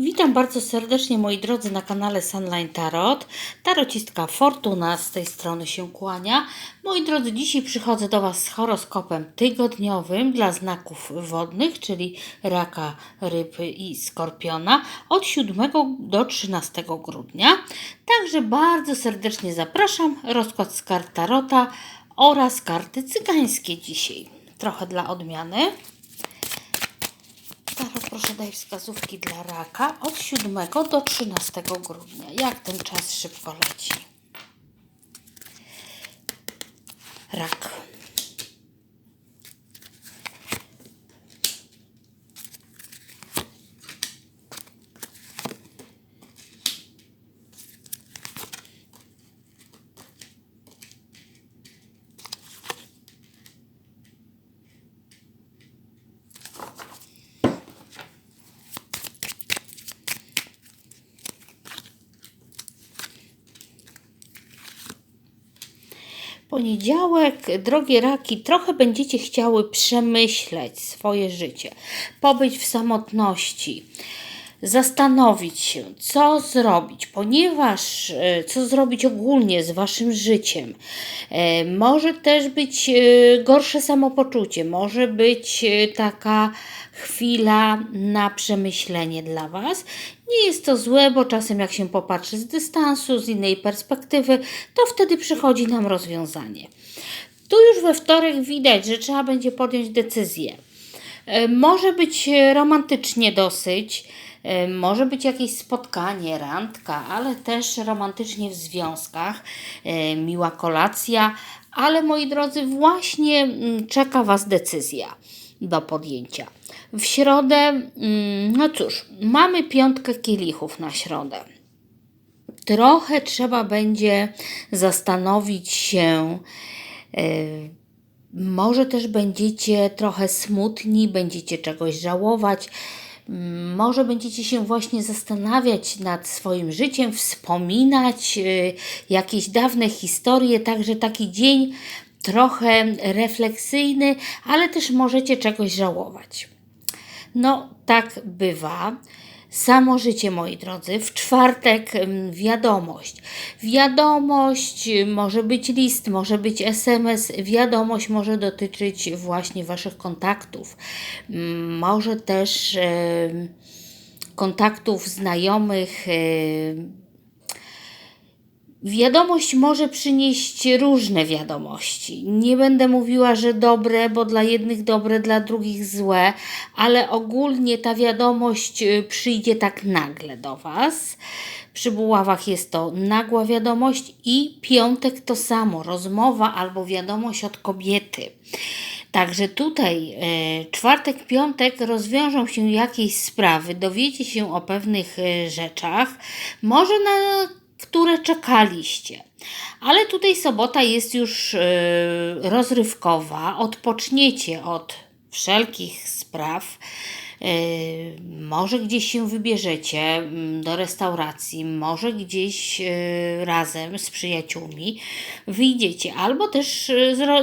Witam bardzo serdecznie moi drodzy na kanale Sunline Tarot. Tarocistka Fortuna z tej strony się kłania. Moi drodzy, dzisiaj przychodzę do Was z horoskopem tygodniowym dla znaków wodnych, czyli raka, ryb i skorpiona od 7 do 13 grudnia. Także bardzo serdecznie zapraszam. Rozkład z kart Tarota oraz karty cygańskie dzisiaj. Trochę dla odmiany. Tarot, proszę daj wskazówki dla raka od 7 do 13 grudnia. Jak ten czas szybko leci. Rak. Poniedziałek, drogie raki, trochę będziecie chciały przemyśleć swoje życie, pobyć w samotności, zastanowić się, co zrobić, ponieważ e, co zrobić ogólnie z waszym życiem. E, Może też być e, gorsze samopoczucie, może być taka chwila na przemyślenie dla was. Nie jest to złe, bo czasem jak się popatrzy z dystansu, z innej perspektywy, to wtedy przychodzi nam rozwiązanie. Tu już we wtorek widać, że trzeba będzie podjąć decyzję. Może być romantycznie dosyć, może być jakieś spotkanie, randka, ale też romantycznie w związkach, e, miła kolacja, ale moi drodzy, właśnie mm, czeka Was decyzja do podjęcia. W środę, mm, no cóż, mamy piątkę kielichów na środę trochę trzeba będzie zastanowić się. e, Może też będziecie trochę smutni, będziecie czegoś żałować. Może będziecie się właśnie zastanawiać nad swoim życiem, wspominać e, jakieś dawne historie, także taki dzień trochę refleksyjny, ale też możecie czegoś żałować. No, tak bywa. Samo życie, moi drodzy. W czwartek wiadomość. Wiadomość y, może być list, może być SMS. Wiadomość może dotyczyć właśnie Waszych kontaktów. Ym, Może też kontaktów znajomych. Wiadomość może przynieść różne wiadomości. Nie będę mówiła, że dobre, bo dla jednych dobre, dla drugich złe, ale ogólnie ta wiadomość y, przyjdzie tak nagle do Was. Przy buławach jest to nagła wiadomość i piątek to samo, rozmowa albo wiadomość od kobiety. Także tutaj e, czwartek, piątek rozwiążą się jakieś sprawy, dowiecie się o pewnych e, rzeczach, może na które czekaliście. Ale tutaj sobota jest już e, rozrywkowa, odpoczniecie od wszelkich spraw. E, Może gdzieś się wybierzecie mm, do restauracji, może gdzieś e, razem z przyjaciółmi wyjdziecie, albo też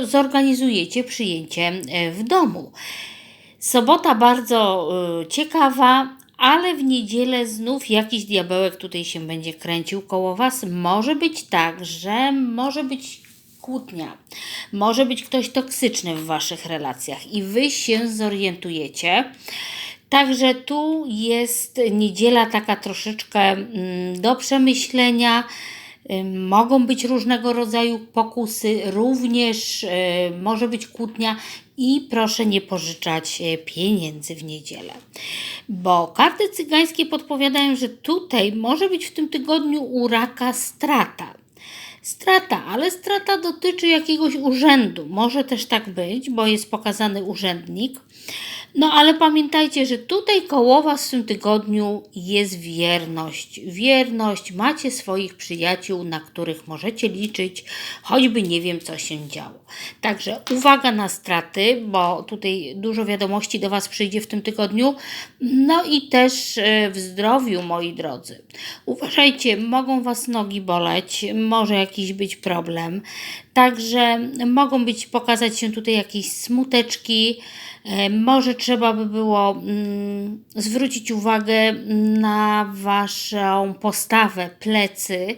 zorganizujecie przyjęcie w domu. Sobota bardzo ciekawa, ale w niedzielę znów jakiś diabełek tutaj się będzie kręcił koło Was. Może być tak, że może być kłótnia, może być ktoś toksyczny w Waszych relacjach i Wy się zorientujecie. Także tu jest niedziela taka troszeczkę mm, do przemyślenia. Mogą być różnego rodzaju pokusy, również y, może być kłótnia i proszę nie pożyczać e, pieniędzy w niedzielę. Bo karty cygańskie podpowiadają, że tutaj może być w tym tygodniu u raka strata. Strata, ale strata dotyczy jakiegoś urzędu. Może też tak być, bo jest pokazany urzędnik. No ale pamiętajcie, że tutaj koło Was w tym tygodniu jest wierność. Wierność, macie swoich przyjaciół, na których możecie liczyć, choćby nie wiem, co się działo. Także uwaga na straty, bo tutaj dużo wiadomości do Was przyjdzie w tym tygodniu. No i też e, w zdrowiu, moi drodzy. Uważajcie, mogą Was nogi boleć, może jakiś być problem. Także mogą być, pokazać się tutaj jakieś smuteczki, Może trzeba by było mm, zwrócić uwagę na Waszą postawę, plecy.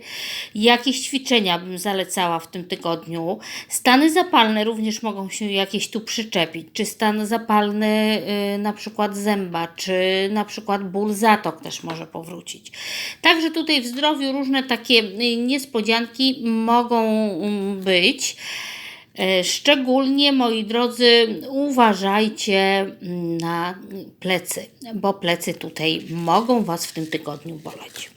Jakieś ćwiczenia bym zalecała w tym tygodniu. Stany zapalne również mogą się jakieś tu przyczepić. Czy stan zapalny y, na przykład zęba, czy na przykład ból zatok też może powrócić. Także tutaj w zdrowiu różne takie y, niespodzianki mogą mm, być. E, Szczególnie, moi drodzy, uważajcie na plecy, bo plecy tutaj mogą Was w tym tygodniu boleć.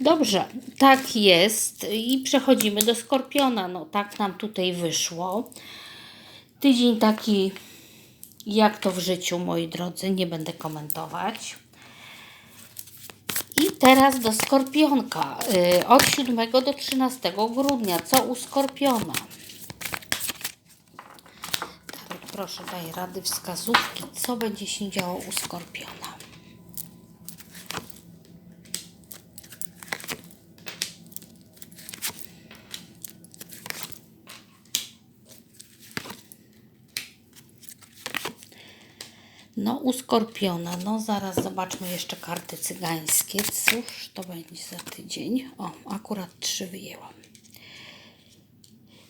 Dobrze, tak jest. I przechodzimy do skorpiona. No, tak nam tutaj wyszło. Tydzień taki, jak to w życiu, moi drodzy, nie będę komentować. I teraz do skorpionka. y, Od 7 do 13 grudnia. Co u skorpiona? Tarot, proszę, daj rady, wskazówki, co będzie się działo u skorpiona. No, u Skorpiona, no zaraz zobaczmy jeszcze karty cygańskie. Cóż to będzie za tydzień? O, akurat trzy wyjęłam.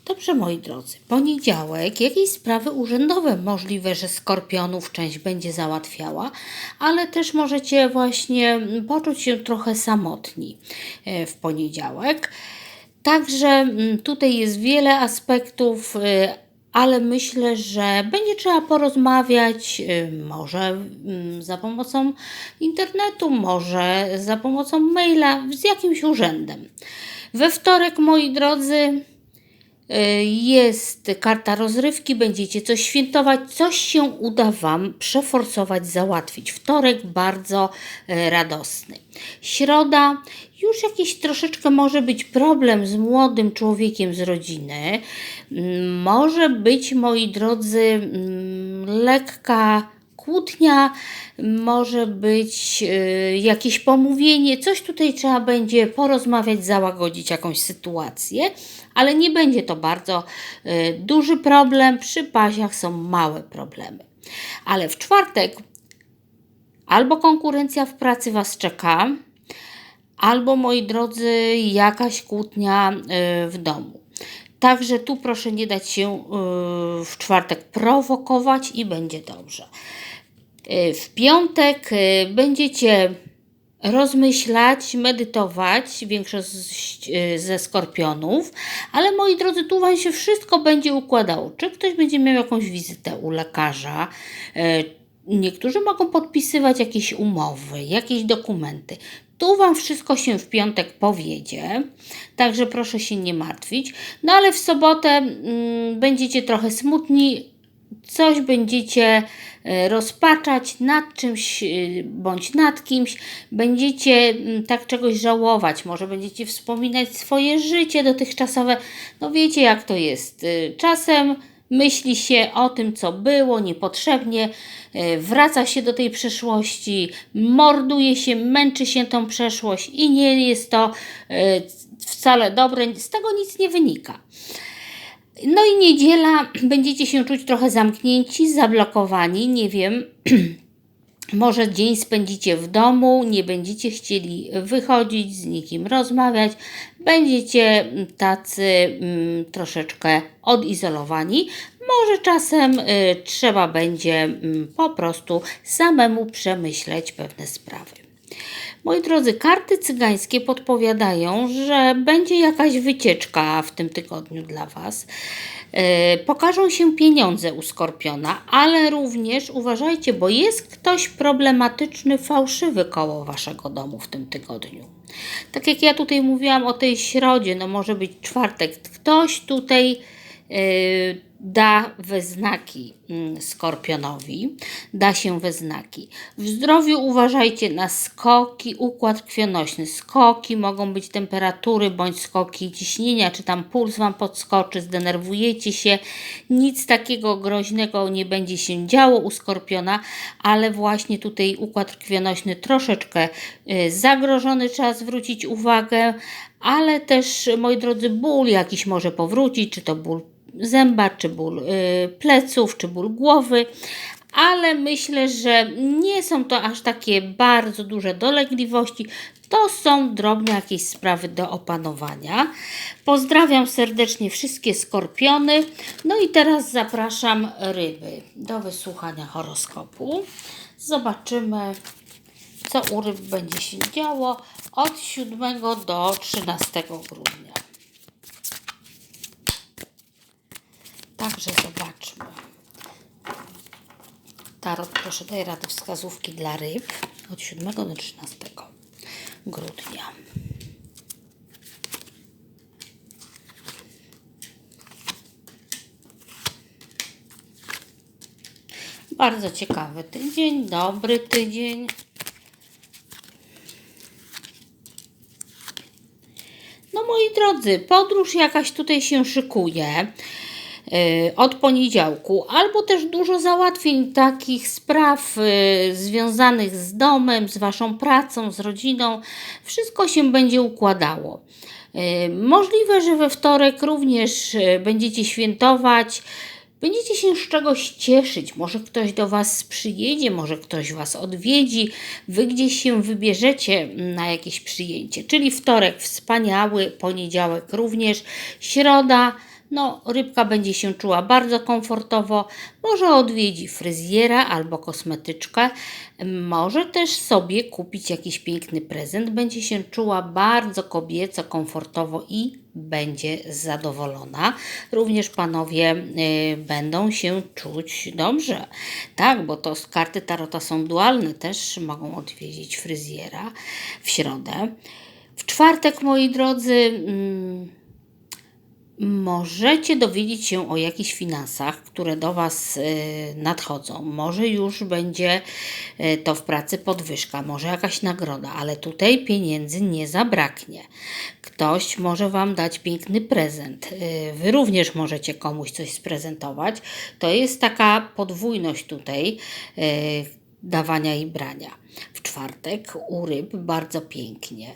Dobrze, moi drodzy, poniedziałek, jakieś sprawy urzędowe możliwe, że Skorpionów część będzie załatwiała, ale też możecie właśnie poczuć się trochę samotni e, w poniedziałek. Także mm, tutaj jest wiele aspektów, y, ale myślę, że będzie trzeba porozmawiać, y, może mm, za pomocą internetu, może za pomocą maila, z jakimś urzędem. We wtorek, moi drodzy, jest karta rozrywki, będziecie coś świętować, coś się uda Wam przeforsować, załatwić. Wtorek bardzo y, radosny. Środa, już jakiś troszeczkę może być problem z młodym człowiekiem z rodziny. Mm, Może być, moi drodzy, mm, lekka kłótnia, może być y, jakieś pomówienie, coś tutaj trzeba będzie porozmawiać, załagodzić jakąś sytuację, ale nie będzie to bardzo y, duży problem. Przy paziach są małe problemy. Ale w czwartek albo konkurencja w pracy Was czeka, albo moi drodzy, jakaś kłótnia y, w domu. Także tu proszę nie dać się w czwartek prowokować i będzie dobrze. Y, W piątek y, będziecie rozmyślać, medytować, większość y, ze skorpionów, ale moi drodzy, tu Wam się wszystko będzie układało. Czy ktoś będzie miał jakąś wizytę u lekarza, Niektórzy mogą podpisywać jakieś umowy, jakieś dokumenty. Tu Wam wszystko się w piątek powiedzie, także proszę się nie martwić. No ale w sobotę mm, będziecie trochę smutni, coś będziecie e, rozpaczać nad czymś e, bądź nad kimś, będziecie mm, tak czegoś żałować, może będziecie wspominać swoje życie dotychczasowe. No wiecie jak to jest. E, Czasem myśli się o tym, co było niepotrzebnie, wraca się do tej przeszłości, morduje się, męczy się tą przeszłość i nie jest to wcale dobre, z tego nic nie wynika. No i niedziela, będziecie się czuć trochę zamknięci, zablokowani, nie wiem. Może dzień spędzicie w domu, nie będziecie chcieli wychodzić, z nikim rozmawiać, będziecie tacy mm, troszeczkę odizolowani. Może czasem y, trzeba będzie mm, po prostu samemu przemyśleć pewne sprawy. Moi drodzy, karty cygańskie podpowiadają, że będzie jakaś wycieczka w tym tygodniu dla Was. E, Pokażą się pieniądze u Skorpiona, ale również uważajcie, bo jest ktoś problematyczny, fałszywy koło Waszego domu w tym tygodniu. Tak jak ja tutaj mówiłam o tej środzie, no może być czwartek, ktoś tutaj e, da we znaki mm, Skorpionowi, da się we znaki. W zdrowiu uważajcie na skoki, układ krwionośny. Skoki mogą być temperatury bądź skoki ciśnienia, czy tam puls Wam podskoczy, zdenerwujecie się. Nic takiego groźnego nie będzie się działo u Skorpiona, ale właśnie tutaj układ krwionośny troszeczkę y, zagrożony, trzeba zwrócić uwagę, ale też, moi drodzy, ból jakiś może powrócić, czy to ból zęba, czy ból y, pleców, czy ból głowy. Ale myślę, że nie są to aż takie bardzo duże dolegliwości. To są drobne jakieś sprawy do opanowania. Pozdrawiam serdecznie wszystkie skorpiony. No i teraz zapraszam ryby do wysłuchania horoskopu. Zobaczymy, co u ryb będzie się działo od 7 do 13 grudnia. Także zobaczmy. Tarot, proszę, daj rady wskazówki dla ryb od 7 do 13 grudnia. Bardzo ciekawy tydzień, dobry tydzień. No moi drodzy, podróż jakaś tutaj się szykuje od poniedziałku, albo też dużo załatwień takich spraw y, związanych z domem, z waszą pracą, z rodziną. Wszystko się będzie układało. Y, Możliwe, że we wtorek również y, będziecie świętować. Będziecie się z czegoś cieszyć. Może ktoś do Was przyjedzie, może ktoś Was odwiedzi, Wy gdzieś się wybierzecie na jakieś przyjęcie. Czyli wtorek wspaniały, poniedziałek również, środa. No, rybka będzie się czuła bardzo komfortowo. Może odwiedzi fryzjera albo kosmetyczkę. Może też sobie kupić jakiś piękny prezent. Będzie się czuła bardzo kobieco, komfortowo i będzie zadowolona. Również panowie y, będą się czuć dobrze. Tak, bo to karty tarota są dualne, też mogą odwiedzić fryzjera w środę. W czwartek, moi drodzy, mm, Możecie dowiedzieć się o jakichś finansach, które do Was y, nadchodzą. Może już będzie y, to w pracy podwyżka, może jakaś nagroda, ale tutaj pieniędzy nie zabraknie. Ktoś może Wam dać piękny prezent. Y, Wy również możecie komuś coś sprezentować. To jest taka podwójność tutaj dawania i brania. W czwartek u ryb bardzo pięknie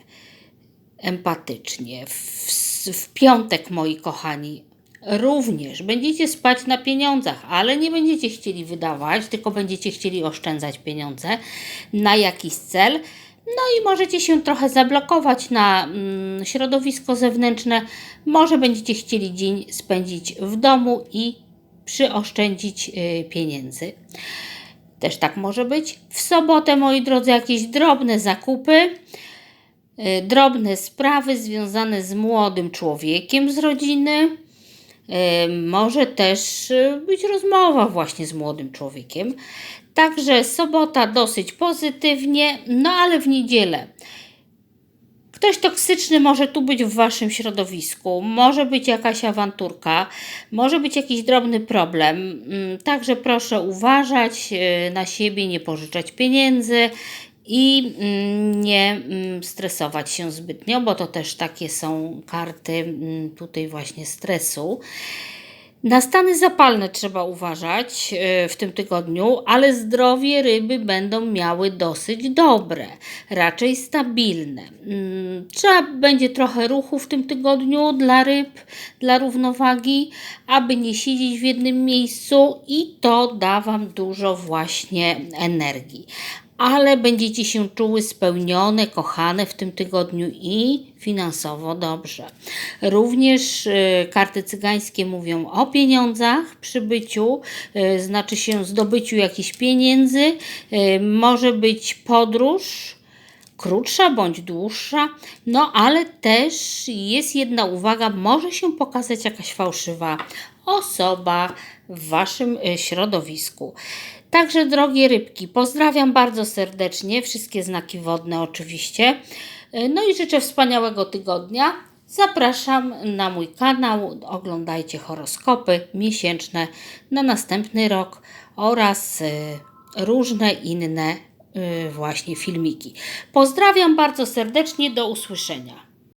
empatycznie. W, w piątek, moi kochani, również będziecie spać na pieniądzach, ale nie będziecie chcieli wydawać, tylko będziecie chcieli oszczędzać pieniądze na jakiś cel. No i możecie się trochę zablokować na mm, środowisko zewnętrzne. Może będziecie chcieli dzień spędzić w domu i przyoszczędzić y, pieniędzy. Też tak może być. W sobotę, moi drodzy, jakieś drobne zakupy drobne sprawy związane z młodym człowiekiem z rodziny. Y, Może też y, być rozmowa właśnie z młodym człowiekiem. Także sobota dosyć pozytywnie, no ale w niedzielę. Ktoś toksyczny może tu być w waszym środowisku, może być jakaś awanturka, może być jakiś drobny problem. Mm, Także proszę uważać y, na siebie, nie pożyczać pieniędzy i mm, nie mm, stresować się zbytnio, bo to też takie są karty mm, tutaj właśnie stresu. Na stany zapalne trzeba uważać e, w tym tygodniu, ale zdrowie ryby będą miały dosyć dobre, raczej stabilne. Trzeba będzie trochę ruchu w tym tygodniu dla ryb, dla równowagi, aby nie siedzieć w jednym miejscu i to da Wam dużo właśnie energii. Ale będziecie się czuły spełnione, kochane w tym tygodniu i finansowo dobrze. Również e, karty cygańskie mówią o pieniądzach, przybyciu, e, znaczy się zdobyciu jakichś pieniędzy, e, może być podróż krótsza bądź dłuższa, no ale też jest jedna uwaga, może się pokazać jakaś fałszywa osoba w Waszym środowisku. Także drogie rybki, pozdrawiam bardzo serdecznie, wszystkie znaki wodne oczywiście. No i życzę wspaniałego tygodnia. Zapraszam na mój kanał, oglądajcie horoskopy miesięczne na następny rok oraz y, różne inne y, właśnie filmiki. Pozdrawiam bardzo serdecznie, do usłyszenia.